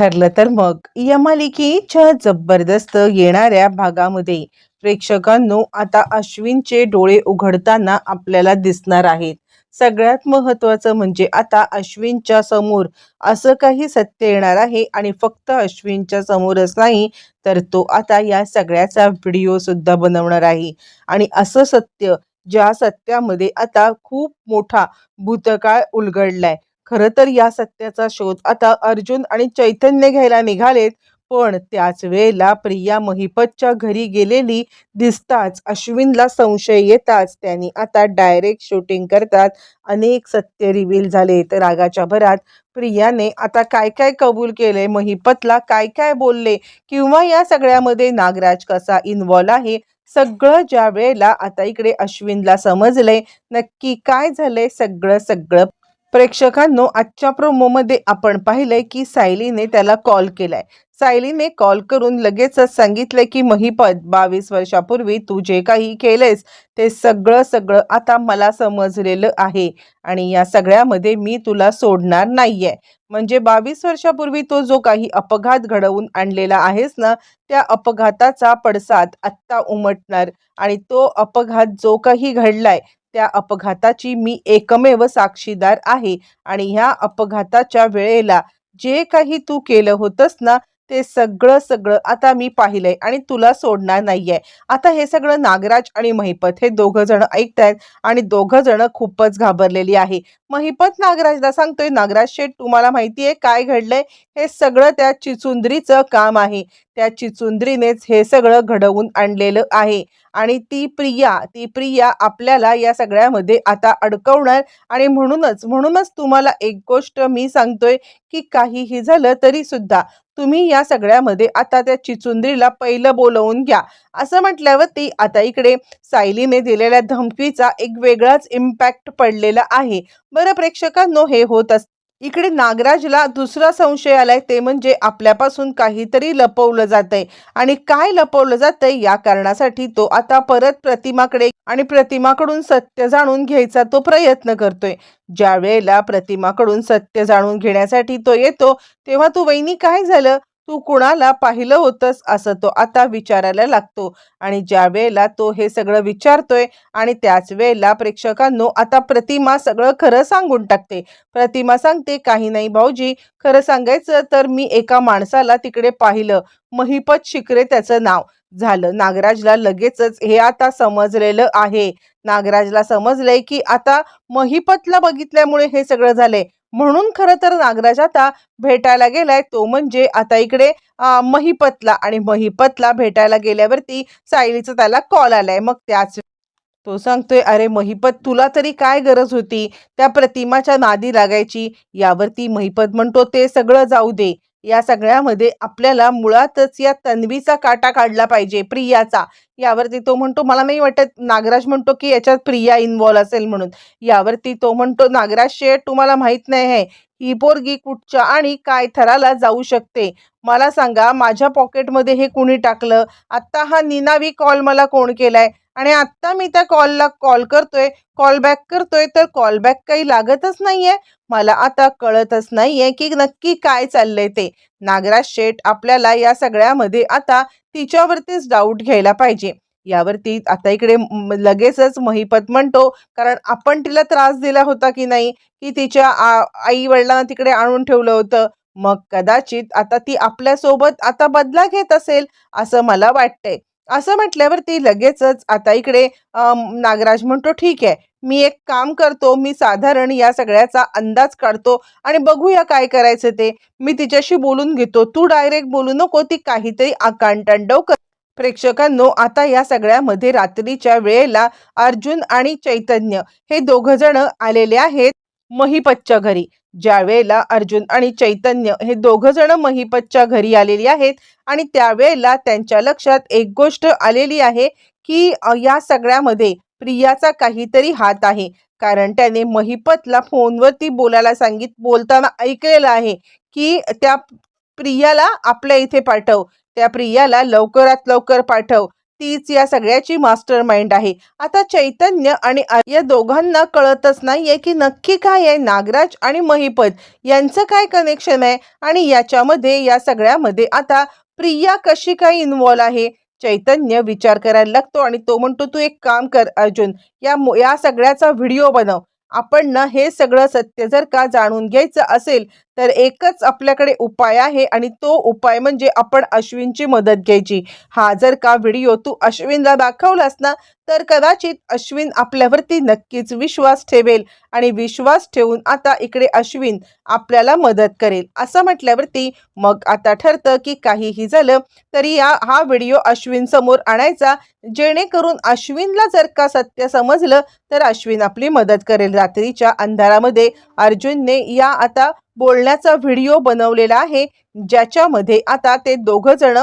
ठरलं तर मग. या मालिकेच्या जबरदस्त येणाऱ्या भागामध्ये प्रेक्षकांनो आता अश्विनचे डोळे उघडताना आपल्याला दिसणार आहेत. सगळ्यात महत्त्वाचं म्हणजे आता अश्विनच्या समोर असं काही सत्य येणार आहे आणि फक्त अश्विनच्या समोरच नाही तर तो आता या सगळ्याचा व्हिडिओ सुद्धा बनवणार आहे. आणि असं सत्य ज्या सत्यामध्ये आता खूप मोठा भूतकाळ उलगडलाय खरं तर या सत्याचा शोध आता अर्जुन आणि चैतन्य घ्यायला निघालेत पण त्याच वेळेला प्रिया महिपतच्या घरी गेलेली दिसताच अश्विनला संशय येताच त्यांनी आता डायरेक्ट शूटिंग करतात. अनेक सत्य रिव्हील झाले तर रागाच्या भरात. प्रियाने आता काय काय कबूल केले महिपतला काय काय बोलले? किंवा या सगळ्यामध्ये नागराज कसा इन्व्हॉल्व आहे? सगळं ज्या वेळेला आता इकडे अश्विनला समजलंय नक्की काय झालंय? सगळं सगळं प्रेक्षकांनो आजच्या प्रोमोमध्ये आपण पाहिलंय की सायलीने त्याला कॉल केलाय. सायलीने कॉल करून लगेचच सांगितलंय की महिपत बावीस वर्षापूर्वी तू जे काही केलंयस ते सगळं सगळं आता मला समजलेलं आहे आणि या सगळ्यामध्ये मी तुला सोडणार नाहीये. म्हणजे बावीस वर्षापूर्वी तो जो काही अपघात घडवून आणलेला आहेस ना त्या अपघाताचा पडसाद आत्ता उमटणार आणि तो अपघात जो काही घडलाय त्या अपघाताची मी एकमेव साक्षीदार आहे. आणि ह्या अपघाताच्या वेळेला जे काही तू केलं होतंस ना ते सगळं सगळं आता मी पाहिलंय आणि तुला सोडणार नाहीये. आता हे सगळं नागराज आणि महिपत हे दोघं जण ऐकतायत आणि दोघं जण खूपच घाबरलेली आहे. महिपत नागराजला सांगतोय नागराज शेठ तुम्हाला माहितीये काय घडलंय? हे सगळं त्या चिचुंदरीचं काम आहे. त्या चिचुंदरीनेच हे सगळं घडवून आणलेलं आहे. आणि ती प्रिया ती प्रिया आपल्याला या सगळ्यामध्ये आता अडकवणार आणि म्हणूनच म्हणूनच तुम्हाला एक गोष्ट मी सांगतोय की काहीही झालं तरी सुद्धा तुम्ही या सगळ्यामध्ये आता त्या चिचुंद्रीला पहिलं बोलवून घ्या. असं म्हटल्यावर ती आता इकडे सायलीने दिलेल्या धमकीचा एक वेगळाच इम्पॅक्ट पडलेला आहे. बरं प्रेक्षकांनो हे होत असतं इकडे नागराजला दुसरा संशय आलाय ते म्हणजे आपल्यापासून काहीतरी लपवलं जातंय. आणि काय लपवलं जातंय या कारणासाठी तो आता परत प्रतिमाकडे आणि प्रतिमाकडून सत्य जाणून घ्यायचा तो प्रयत्न करतोय. ज्या वेळेला प्रतिमाकडून सत्य जाणून घेण्यासाठी तो येतो तेव्हा तू वहिनी काय झालं? तू कुणाला पाहिलं होतंस असं तो आता विचारायला लागतो. आणि ज्या वेळेला तो हे सगळं विचारतोय आणि त्याच वेळेला प्रेक्षकांनो आता प्रतिमा सगळं खरं सांगून टाकते. प्रतिमा सांगते काही नाही भाऊजी खरं सांगायचं तर मी एका माणसाला तिकडे पाहिलं. महिपत शिकरे त्याचं नाव. झालं. नागराजला लगेचच हे आता समजलेलं आहे. नागराजला समजलंय की आता महिपतला बघितल्यामुळे हे सगळं झालंय. म्हणून खरं तर नागराज आता भेटायला गेलाय. तो म्हणजे आता इकडे महिपतला आणि महिपतला भेटायला गेल्यावरती सायलीचा त्याला कॉल आलाय. मग त्याच तो सांगतोय अरे महिपत तुला तरी काय गरज होती? त्या प्रतिमाच्या नादी लागायची. यावरती महिपत म्हणतो ते सगळं जाऊ दे. या सगळ्यामध्ये आपल्याला मुळातच या तन्वीचा काटा काढला पाहिजे प्रियाचा. यावरती तो म्हणतो मला नाही वाटत नागराज म्हणतो की याच्यात प्रिया इन्व्हॉल्व असेल म्हणून. यावरती तो म्हणतो नागराज शेठ तुम्हाला माहीत नाही आहे ही पोरगी कुठच्या आणि काय थराला जाऊ शकते. मला सांगा माझ्या पॉकेटमध्ये हे कुणी टाकलं? आत्ता हा निनावी कॉल मला कोण केलाय? आणि आत्ता मी त्या कॉलला कॉल करतोय कॉल बॅक करतोय तर कॉल बॅक काही लागतच नाहीये. मला आता कळतच नाहीये की नक्की काय चाललंय ते. नागराज शेठ आपल्याला या सगळ्यामध्ये आता तिच्यावरतीच डाऊट घ्यायला पाहिजे. यावरती आता इकडे लगेचच महिपत म्हणतो कारण आपण तिला त्रास दिला होता की नाही की तिच्या आई वडिलांना तिकडे आणून ठेवलं होतं. मग कदाचित आता ती आपल्यासोबत आता बदला घेत असेल असं मला वाटतंय. असं म्हटल्यावर ती लगेचच आता इकडे नागराज म्हणतो ठीक आहे मी एक काम करतो मी साधारण या सगळ्याचा अंदाज काढतो आणि बघूया काय करायचं ते. मी तिच्याशी बोलून घेतो. तू डायरेक्ट बोलू नको ती काहीतरी आकांतांडव कर. प्रेक्षकांनो आता या सगळ्यामध्ये रात्रीच्या वेळेला अर्जुन आणि चैतन्य हे दोघ जण आलेले आहेत महिपतच्या घरी. ज्यावेळेला अर्जुन आणि चैतन्य हे दोघ जण महिपतच्या घरी आलेली आहेत आणि त्यावेळेला त्यांच्या लक्षात एक गोष्ट आलेली आहे की या सगळ्यामध्ये प्रियाचा काहीतरी हात आहे. कारण त्याने महिपतला फोनवरती बोलायला सांगित बोलताना ऐकलेलं आहे की त्या प्रियाला आपल्या इथे पाठव. त्या प्रियाला लवकरात लवकर पाठव. तीच या सगळ्याची मास्टर माइंड आहे. आता चैतन्य आणि या दोघांना कळतच नाहीये की नक्की काय आहे नागराज आणि महिपत. यांचं काय कनेक्शन आहे? आणि याच्यामध्ये या सगळ्यामध्ये आता प्रिया कशी काय इन्वॉल्व्ह आहे? चैतन्य विचार करायला लागतो आणि तो म्हणतो तू एक काम कर अर्जुन. या या सगळ्याचा व्हिडिओ बनव. आपण ना हे सगळं सत्य जर का जाणून घ्यायचं असेल तर एकच आपल्याकडे उपाय आहे आणि तो उपाय म्हणजे आपण अश्विनची मदत घ्यायची. हा जर का व्हिडिओ तू अश्विनला दाखवलास ना तर कदाचित अश्विन आपल्यावरती नक्कीच विश्वास ठेवेल आणि विश्वास ठेवून आता इकडे अश्विन आपल्याला मदत करेल. असं म्हटल्यावरती मग आता ठरतं की काहीही झालं तरी या हा व्हिडिओ अश्विन समोर आणायचा. जेणेकरून अश्विनला जर का सत्य समजलं तर अश्विन आपली मदत करेल. रात्रीच्या अंधारामध्ये अर्जुनने या आता बोलण्याचा व्हिडिओ बनवलेला आहे. ज्याच्यामध्ये आता ते दोघं जण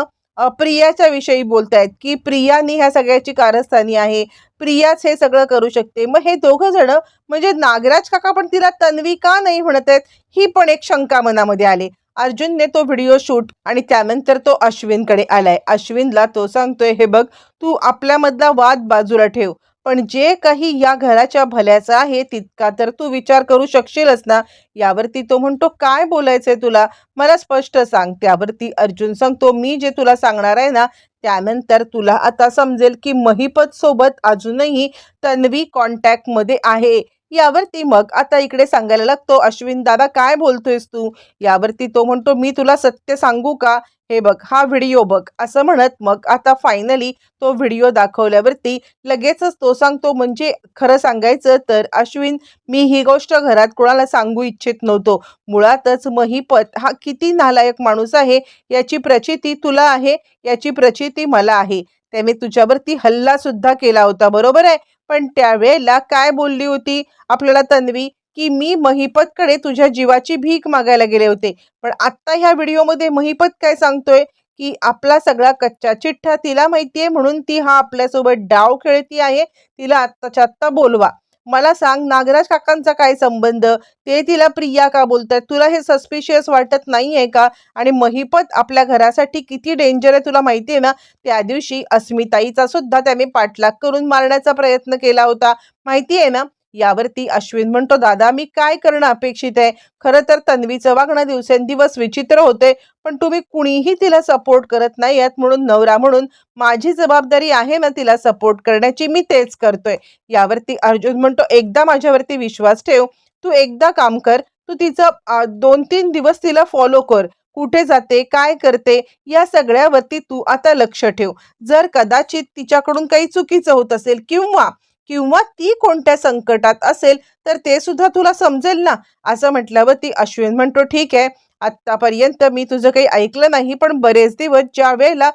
प्रियाच्या विषयी बोलतायत की प्रियानी ह्या सगळ्याची कारस्थानी आहे. प्रियाच हे सगळं करू शकते. मग हे दोघं जण म्हणजे नागराज काका पण तिला तन्वी का नाही म्हणत आहेत ही पण एक शंका मनामध्ये आली. अर्जुनने तो व्हिडिओ शूट आणि त्यानंतर तो अश्विनकडे आलाय. अश्विनला तो सांगतोय हे बघ तू आपल्यामधला वाद बाजूला ठेव. पण जे काही या घराच्या भल्याचं आहे तितका तर तू विचार करू शकशीलच ना. यावरती तो म्हणतो काय बोलायचंय तुला? मला स्पष्ट सांग. त्यावरती अर्जुन सांगतो मी जे तुला सांगणार आहे ना त्यानंतर तुला आता समजेल की महिपत सोबत अजूनही तन्वी कॉन्टॅक्टमध्ये आहे. यावरती मग आता इकडे सांगायला लागतो अश्विन दादा काय बोलतोयस तू? यावरती तो म्हणतो मी तुला सत्य सांगू का? हे बघ हा व्हिडिओ बघ. असं म्हणत मग आता फायनली तो व्हिडिओ दाखवल्यावरती लगेचच तो सांगतो म्हणजे खरं सांगायचं तर अश्विन मी ही गोष्ट घरात कोणाला सांगू इच्छित नव्हतो. मुळातच महिपत हा किती नालायक माणूस आहे याची प्रचिती तुला आहे याची प्रचिती मला आहे. त्याने तुझ्यावरती हल्ला सुद्धा केला होता बरोबर आहे? पण त्यावेळेला काय बोलली होती? आपल्याला तन्वी की मी महिपतकडे तुझ्या जीवाची भीक मागायला गेले होते. पण आत्ता ह्या व्हिडिओमध्ये महिपत काय सांगतोय? की आपला सगळा कच्चा चिठ्ठा तिला माहितीये म्हणून ती हा आपल्यासोबत डाव खेळती आहे. तिला आत्ताच्या आत्ता बोलवा. मला सांग नागराज काकांचा काय संबंध? ते तिला प्रिया का बोलतात तुला हे सस्पिशियस वाटत नाही आहे का? आणि महिपत आपल्या घरासाठी किती डेंजर आहे तुला माहिती आहे ना? त्या दिवशी अस्मिताईचा सुद्धा त्याने पाठलाग करून मारण्याचा प्रयत्न केला होता. माहिती आहे ना? यावरती अश्विन म्हणतो दादा मी काय करणं अपेक्षित आहे? खरं तर तन्वीचं वागणं दिवसेंदिवस विचित्र होते पण तुम्ही कुणीही तिला सपोर्ट करत नाही आहात म्हणून नवरा म्हणून माझी जबाबदारी आहे ना तिला सपोर्ट करण्याची मी तेच करतोय. यावरती अर्जुन म्हणतो एकदा माझ्यावरती विश्वास ठेव तू एकदा काम कर तू तिचं दोन तीन दिवस तिला फॉलो कर कुठे जाते काय करते या सगळ्यावरती तू आता लक्ष ठेव. जर कदाचित तिच्याकडून काही चुकीचं होत असेल किंवा किंवा ती कोणत्या संकटात असेल तर ते सुद्धा तुला समजेल ना. असं म्हटल्यावर ती अश्विन म्हणतो ठीक आहे आत्तापर्यंत मी तुझं काही ऐकलं नाही पण बरेच दिवस ज्या वेळेला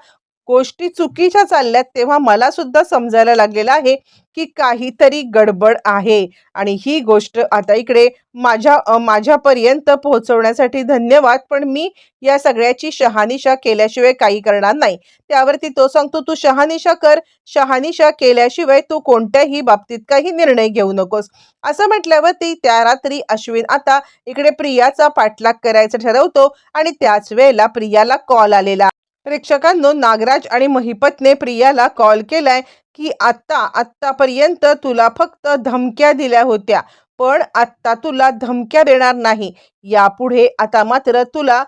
गोष्टी चुकीच्या चालल्यात तेव्हा मला सुद्धा समजायला लागलेलं आहे की काहीतरी गडबड आहे. आणि ही गोष्ट आता इकडे माझ्या माझ्यापर्यंत पोहोचवण्यासाठी धन्यवाद पण मी या सगळ्याची शहानिशा केल्याशिवाय काही करणार नाही. त्यावरती तो सांगतो तू शहानिशा कर. शहानिशा केल्याशिवाय तू कोणत्याही बाबतीत काही निर्णय घेऊ नकोस. असं म्हटल्यावरती त्या रात्री अश्विन आता इकडे प्रियाचा पाठलाग करायचं ठरवतो आणि त्याच वेळेला प्रियाला कॉल आलेला. प्रेक्षकांनो नागराज आणि महिपतने प्रियाला कॉल केलाय की आत्ता आत्तापर्यंत तुला फक्त धमक्या दिल्या होत्या पण आत्ता तुला धमक्या देणार नाही. यापुढे आता मात्र तुला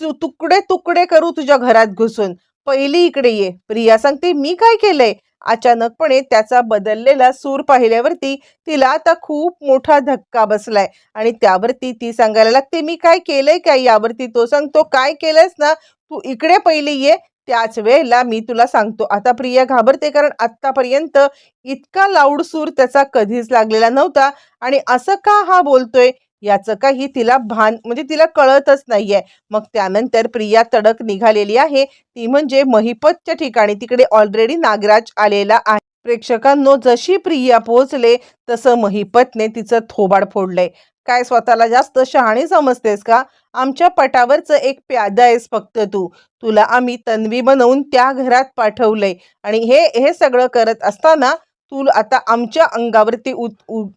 तु- तुकडे तुकडे करू तुझ्या घरात घुसून. पहिली इकडे ये. प्रिया सांगते मी काय केलंय? अचानकपणे त्याचा बदललेला सूर पाहिल्यावरती तिला आता खूप मोठा धक्का बसलाय आणि त्यावरती ती सांगायला लागते मी काय केलंय काय? यावरती तो सांगतो काय केलंयस ना तू इकडे पहिली ये त्याच वेळेला मी तुला सांगतो. आता प्रिया घाबरते कारण आत्तापर्यंत इतका लाऊड सूर त्याचा कधीच लागलेला नव्हता आणि असं का हा बोलतोय? याचं काही तिला भान म्हणजे तिला कळतच नाहीये. मग त्यानंतर प्रिया तडक निघालेली आहे. ती म्हणजे महिपतच्या ठिकाणी. तिकडे ऑलरेडी नागराज आलेला आहे. प्रेक्षकांनो जशी प्रिया पोहोचले तसं महिपतने तिचं थोबाड फोडलंय. काय स्वतःला जास्त शहाणी समजतेस का? आमच्या पटावरचं एक प्यादा आहेस फक्त तू. तुला आम्ही तन्वी बनवून त्या घरात पाठवलंय. आणि हे हे सगळं करत असताना तू आता आमच्या अंगावरती उत उ-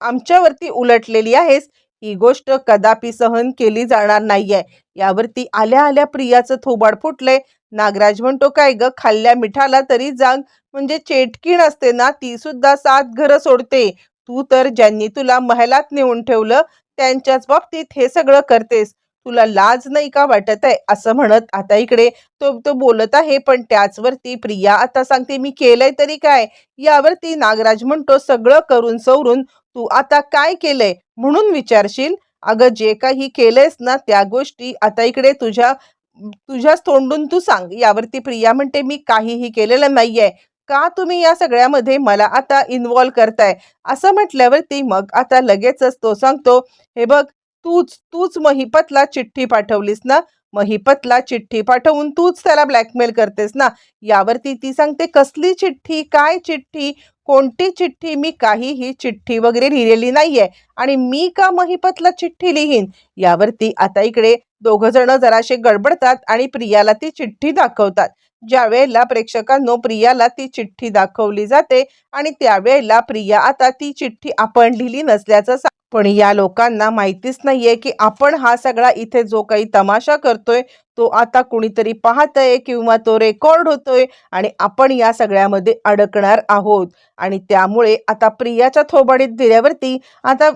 आमच्यावरती उलटलेली आहेस. ही गोष्ट कदापि सहन केली जाणार नाहीये. यावरती आल्या आल्या प्रियाचं थोबाड फुटलंय. नागराज म्हणतो काय ग खाल्ल्या मिठाला तरी जाग. म्हणजे चेटकीण असते ना ती सुद्धा सात घरं सोडते. तू तर ज्यांनी तुला महलात नेऊन ठेवलं त्यांच्याच बाबतीत हे सगळं करतेस. तुला लाज नाही का वाटत आहे? असं म्हणत आता इकडे तो तो बोलत आहे पण त्याचवरती प्रिया आता सांगते मी केलंय तरी काय? यावरती नागराज म्हणतो सगळं करून सवरून तू आता काय केलंय? म्हणून विचारशील? अगं जे काही केलंयस ना त्या गोष्टी आता इकडे तुझ्या तुझ्याच तोंडून तू सांग. यावरती प्रिया म्हणते मी काहीही केलेलं नाहीये. का तुम्ही या सगळ्यामध्ये मला आता इन्व्हॉल्व करताय? असं म्हटल्यावरती मग आता लगेचच तो सांगतो हे बघ तूच तूच महिपतला चिठ्ठी पाठवलीस ना? महिपतला चिठ्ठी पाठवून तूच त्याला ब्लॅकमेल करतेस ना? यावरती ती सांगते कसली चिठ्ठी? काय चिठ्ठी? कोणती चिठ्ठी मी काहीही चिठ्ठी वगैरे लिहिलेली नाहीये आणि मी का महिपतला चिठ्ठी लिहीन? यावरती आता इकडे दोघ जण जराशे गडबडतात आणि प्रियाला ती चिठ्ठी दाखवतात. ज्या वेळेला प्रेक्षकांनो प्रियाला ती चिठ्ठी दाखवली जाते आणि त्यावेळेला प्रिया आता ती चिठ्ठी आपण लिहिली नसल्याचं सांग पण या लोकांना माहितीच नाहीये की आपण हा सगळा इथे जो काही तमाशा करतोय तो आता कुणीतरी पाहतंय किंवा तो रेकॉर्ड होतोय आणि आपण या सगळ्यामध्ये अडकणार आहोत. आणि त्यामुळे आता प्रियाच्या थोबाडीत दिल्यावरती आता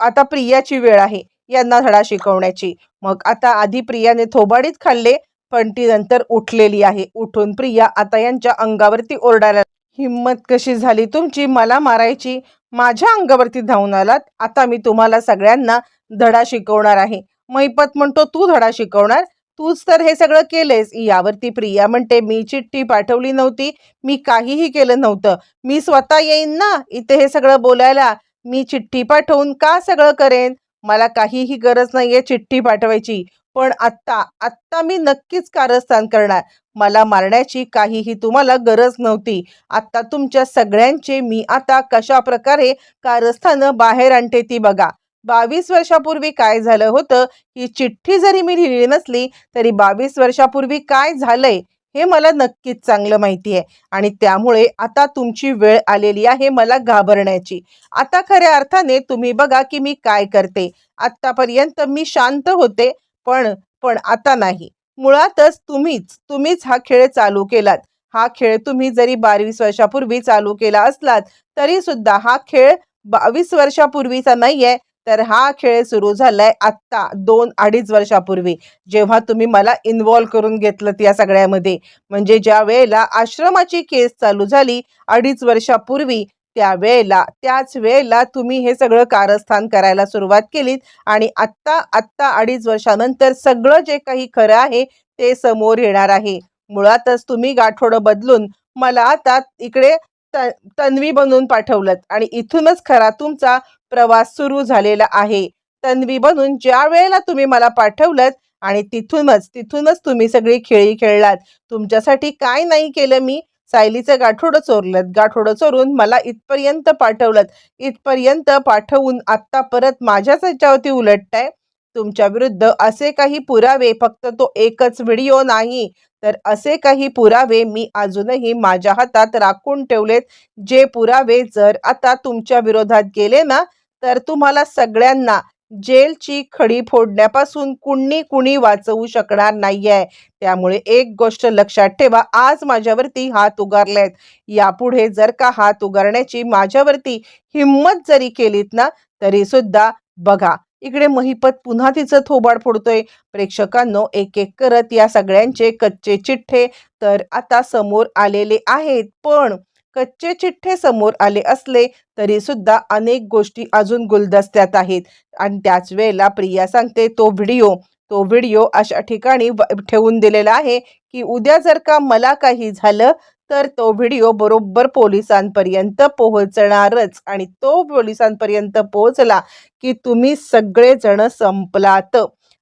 आता प्रियाची वेळ आहे यांना धडा शिकवण्याची. मग आता आधी प्रियाने थोबाडीत खाल्ले पण ती नंतर उठलेली आहे. उठून प्रिया आता यांच्या अंगावरती ओरडायला हिम्मत कशी झाली? तुमची मला मारायची? माझ्या अंगावरती धावून आलात? आता मी तुम्हाला सगळ्यांना धडा शिकवणार आहे. मैपत म्हणतो तू धडा शिकवणार? तूच तर हे सगळं केलेस यावरती प्रिया म्हणते मी चिठ्ठी पाठवली नव्हती. मी काहीही केलं नव्हतं. मी स्वतः येईन ना? इथे हे सगळं बोलायला? मी चिठ्ठी पाठवून का सगळं करेन? मला काहीही गरज नाहीये चिठ्ठी पाठवायची. पण आत्ता आत्ता मी नक्कीच कारस्थान करणार. मला मारण्याची काहीही तुम्हाला गरज नव्हती. आत्ता तुमच्या सगळ्यांचे मी आता कशा प्रकारे कारस्थानं बाहेर आणते ती बघा. बावीस वर्षापूर्वी काय झालं होतं? ही चिठ्ठी जरी मी लिहिली नसली तरी बावीस वर्षापूर्वी काय झालंय? हे मला नक्कीच चांगलं माहिती आहे. आणि त्यामुळे आता तुमची वेळ आलेली आहे मला घाबरण्याची. आता खऱ्या अर्थाने तुम्ही बघा की मी काय करते. आत्तापर्यंत मी शांत होते. पण पण आता नाही. मुळातच तुम्हीच तुम्हीच हा खेळ चालू केलात. हा खेळ तुम्ही जरी बावीस वर्षापूर्वी चालू केला असलात तरी सुद्धा हा खेळ बावीस वर्षापूर्वीचा नाहीये तर हा खेळ सुरू झालाय आत्ता दोन अडीच वर्षापूर्वी. जेव्हा तुम्ही मला इन्व्हॉल्व करून घेतलं या सगळ्यामध्ये. म्हणजे ज्या वेळेला आश्रमाची केस चालू झाली अडीच वर्षापूर्वी त्यावेळेला त्याच वेळेला तुम्ही हे सगळं कारस्थान करायला सुरुवात केलीत आणि आत्ता आत्ता अडीच वर्षानंतर सगळं जे काही खरं आहे ते समोर येणार आहे. मुळातच तुम्ही गाठोडं बदलून मला आता इकडे त तन्वी बनवून पाठवलं आणि इथूनच खरा तुमचा प्रवास सुरू झालेला आहे. तन्वी बनून ज्या वेळेला तुम्ही मला पाठवलं आणि तिथूनच तिथूनच तुम्ही सगळी खेळी खेळलात तुमच्यासाठी काय नाही केलं मी? सायलीचं गाठोडं चोरलं. गाठोडं चोरून मला इथपर्यंत पाठवलं. इथपर्यंत पाठवून आत्ता परत माझ्याच ह्याच्यावरती उलटताय. तुमच्या विरुद्ध असे काही पुरावे फक्त तो एकच व्हिडिओ नाही तर असे काही पुरावे मी अजूनही माझ्या हातात राखून ठेवलेत. जे पुरावे जर आता तुमच्या विरोधात गेले ना तर तुम्हाला सगळ्यांना जेलची खडी फोडण्यापासून कुणी कुणी वाचवू शकणार नाहीये. त्यामुळे एक गोष्ट लक्षात ठेवा आज माझ्यावरती हात उगारलेत. यापुढे जर का हात उगारण्याची माझ्यावरती हिंमत जरी केलीत ना तरी सुद्धा बघा इकडे महिपत पुन्हा तिचं थोबाड फोडतोय. प्रेक्षकांनो एक एक करत या सगळ्यांचे कच्चे चिठ्ठे तर आता समोर आलेले आहेत. पण कच्चे चिठ्ठे समोर आले असले तरी सुद्धा अनेक गोष्टी अजून गुलदस्त्यात आहेत. आणि त्याच वेळेला प्रिया सांगते तो व्हिडिओ तो व्हिडिओ अशा ठिकाणी ठेवून दिलेला आहे की उद्या जर का मला काही झालं तर तो व्हिडिओ बरोबर पोलिसांपर्यंत पोहोचणारच. आणि तो पोलिसांपर्यंत पोहोचला की तुम्ही सगळेजण संपलात.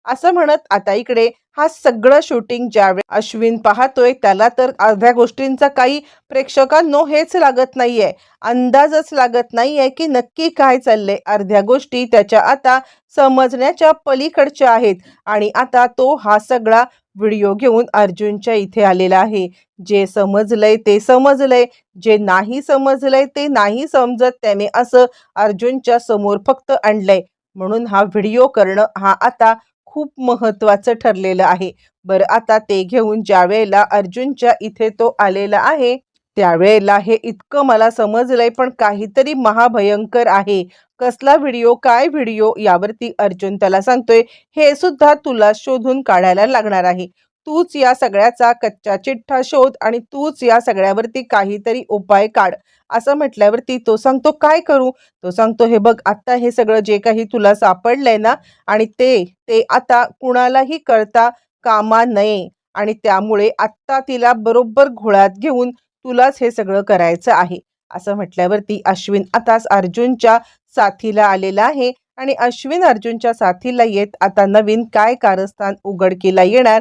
असं म्हणत आता इकडे हा सगळं शूटिंग ज्यावेळी अश्विन पाहतोय त्याला तर अर्ध्या गोष्टींचा काही प्रेक्षकांनो हेच लागत नाहीये. अंदाजच लागत नाहीये की नक्की काय चाललंय. अर्ध्या गोष्टी त्याच्या आता समजण्याच्या पलीकडच्या आहेत. आणि आता तो हा सगळा व्हिडिओ घेऊन अर्जुनच्या इथे आलेला आहे. जे समजलंय ते समजलंय. जे नाही समजलंय ते नाही समजत. त्याने असं अर्जुनच्या समोर फक्त आणलंय. म्हणून हा व्हिडिओ करणं हा आता खूप महत्त्वाचं ठरलेलं आहे. बरं आता ते घेऊन ज्या वेळेला अर्जुनच्या इथे तो आलेला आहे त्यावेळेला हे इतकं मला समजलंय पण काहीतरी महाभयंकर आहे. कसला व्हिडिओ काय व्हिडिओ यावरती अर्जुन त्याला सांगतोय हे सुद्धा तुला शोधून काढायला लागणार आहे. तूच या सगळ्याचा कच्चा चिठ्ठा शोध आणि तूच या सगळ्यावरती काहीतरी उपाय काढ. असं म्हटल्यावरती तो सांगतो काय करू? तो सांगतो हे बघ आत्ता हे सगळं जे काही तुला सापडलंय ना आणि ते ते आता कुणालाही कळता कामा नये आणि त्यामुळे आत्ता तिला बरोबर घोळ्यात घेऊन तुलाच हे सगळं करायचं आहे. असं म्हटल्यावरती अश्विन आताच अर्जुनच्या साथीला आलेला आहे आणि अश्विन अर्जुनच्या साथीला येत आता नवीन काय कारस्थान उघडकीला येणार